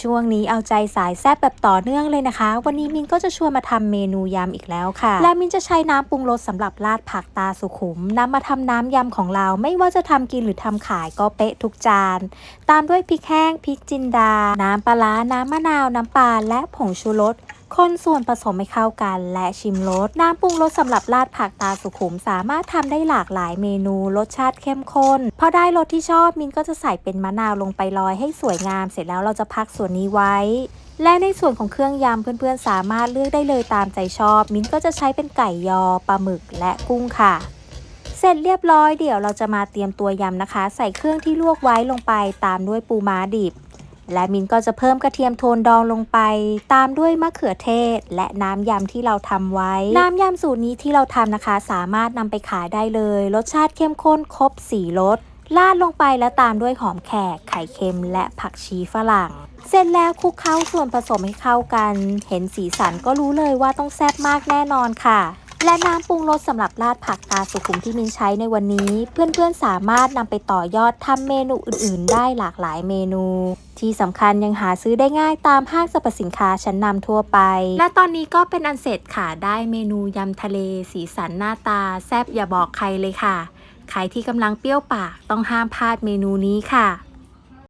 ช่วงนี้เอาใจสายแซ่บแบบต่อเนื่องเลยนะคะ วันนี้มินก็จะชวนมาทำเมนูยำอีกแล้วค่ะ และมินจะใช้น้ำปรุงรสสำหรับราดผักตาสุขุมนำมาทำน้ำยำของเรา ไม่ว่าจะทำกินหรือทำขายก็เป๊ะทุกจาน ตามด้วยพริกแห้งพริกจินดา น้ำปลาร้าน้ำมะนาว น้ำปลาและผงชูรส คนส่วนผสมให้เข้ากัน และชิมรสน้ำปรุงรสสำหรับราดผักตาสุขุมสามารถทำได้หลากหลายเมนูรสชาติเข้มข้นพอได้รสที่ชอบมินก็จะใส่เป็นมะนาวลงไปลอยให้สวยงาม เสร็จแล้วเราจะพักส่วนนี้ไว้ และในส่วนของเครื่องยำเพื่อนๆ สามารถเลือกได้เลยตามใจชอบ มิ้นก็จะใช้เป็นไก่ยอปลาหมึกและกุ้งค่ะเสร็จเรียบร้อยเดี๋ยวเราจะมาเตรียมตัวยำนะคะ ใส่เครื่องที่ลวกไว้ลงไปตามด้วยปูม้าดิบ และมินก็จะเพิ่มกระเทียมโทนดองลงไป ตามด้วยมะเขือเทศ และน้ำยำที่เราทำไว้ น้ำยำสูตรนี้ที่เราทำนะคะ สามารถนำไปขายได้เลย รสชาติเข้มข้นครบสีรสราดลงไปแล้วตามด้วยหอมแขก ไข่เค็ม และผักชีฝรั่ง เสร็จแล้วคลุกเคล้าส่วนผสมให้เข้ากัน เห็นสีสันก็รู้เลยว่าต้องแซ่บมากแน่นอนค่ะ และน้ำปรุงรสสำหรับราดผักตาสุขุมที่มินใช้ในวันนี้ เพื่อนๆสามารถนำไปต่อยอดทำเมนูอื่นๆ ได้หลากหลายเมนู ที่สำคัญยังหาซื้อได้ง่ายตามห้างสรรพสินค้าชั้นนำทั่วไป และตอนนี้ก็เป็นอันเสร็จค่ะได้เมนูยำทะเล สีสันหน้าตา แซ่บอย่าบอกใครเลยค่ะ ใครที่กำลังเปรี้ยวปากต้องห้ามพลาดเมนูนี้ค่ะ